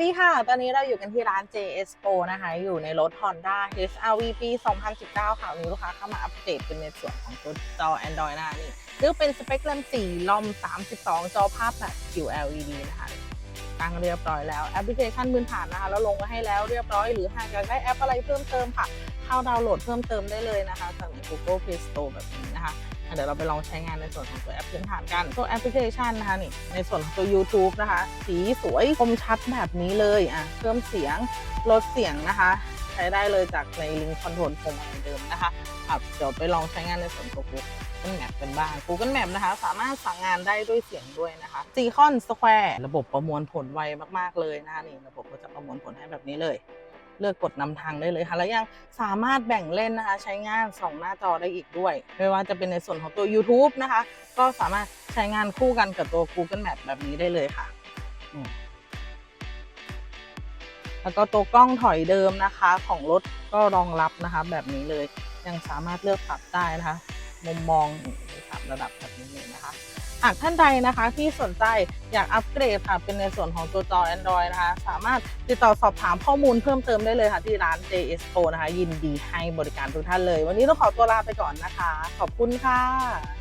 ดีค่ะ ตอนนี้เราอยู่กันที่ร้าน JS Pro นะคะ อยู่ในรถ Honda HRV ปี 2019 ค่ะวันนี้ลูกค้าเข้ามาอัปเดตเป็นในส่วนของตัวจอ Android นะคะนี่เลือกเป็นสเปคแรม4ลอม 32 จอภาพแบบ QLED นะคะ ตั้งเรียบร้อยแล้วแอปพลิเคชันพื้นฐานนะคะ แล้วลงมาให้แล้วเรียบร้อยหรือหากอยากได้แอปอะไรเพิ่มเติมค่ะ เข้าดาวน์โหลดเพิ่มเติมได้เลยนะคะจากใน Google Play Store แบบนี้นะคะเดี๋ยวเราไปลองใช้งานในส่วนของตัวแอปพื้นฐานกันตัวแอปพลิเคชันนะคะนี่ในส่วนของตัว YouTube นะคะ สีสวยคมชัดแบบนี้เลยอะเพิ่มเสียงลดเสียงนะคะ ใช้ได้เลยจากในลิงก์คอนโทรลโฟมเหมือนเดิมนะคะ อะเดี๋ยวไปลองใช้งานในส่วนของ Google Map กันบ้าง Google Map นะคะ สามารถสั่งงานได้ด้วยเสียงด้วยนะคะ Seacon Square ระบบประมวลผลไวมากๆเลยนะคะนี่ระบบก็จะประมวลผลให้แบบนี้เลยเลือกกดนำทางได้เลยค่ะ แล้วยังสามารถแบ่งเล่นนะคะ ใช้งานสองหน้าจอได้อีกด้วย ไม่ว่าจะเป็นในส่วนของตัว YouTube นะคะ ก็สามารถใช้งานคู่กันกับตัว Google Map แบบนี้ได้เลยค่ะ แล้วก็ตัวกล้องถอยเดิมนะคะ ของรถก็รองรับนะคะแบบนี้เลย ยังสามารถเลือกปรับได้นะคะ มุมมองสามระดับแบบนี้นะคะหากท่านใดนะคะที่สนใจอยากอัปเกรดค่ะเป็นในส่วนของตัวจอ Android นะคะ สามารถติดต่อสอบถามข้อมูลเพิ่มเติมได้เลยค่ะที่ร้าน JS Pro นะคะ ยินดีให้บริการทุกท่านเลย วันนี้ต้องขอตัวลาไปก่อนนะคะ ขอบคุณค่ะ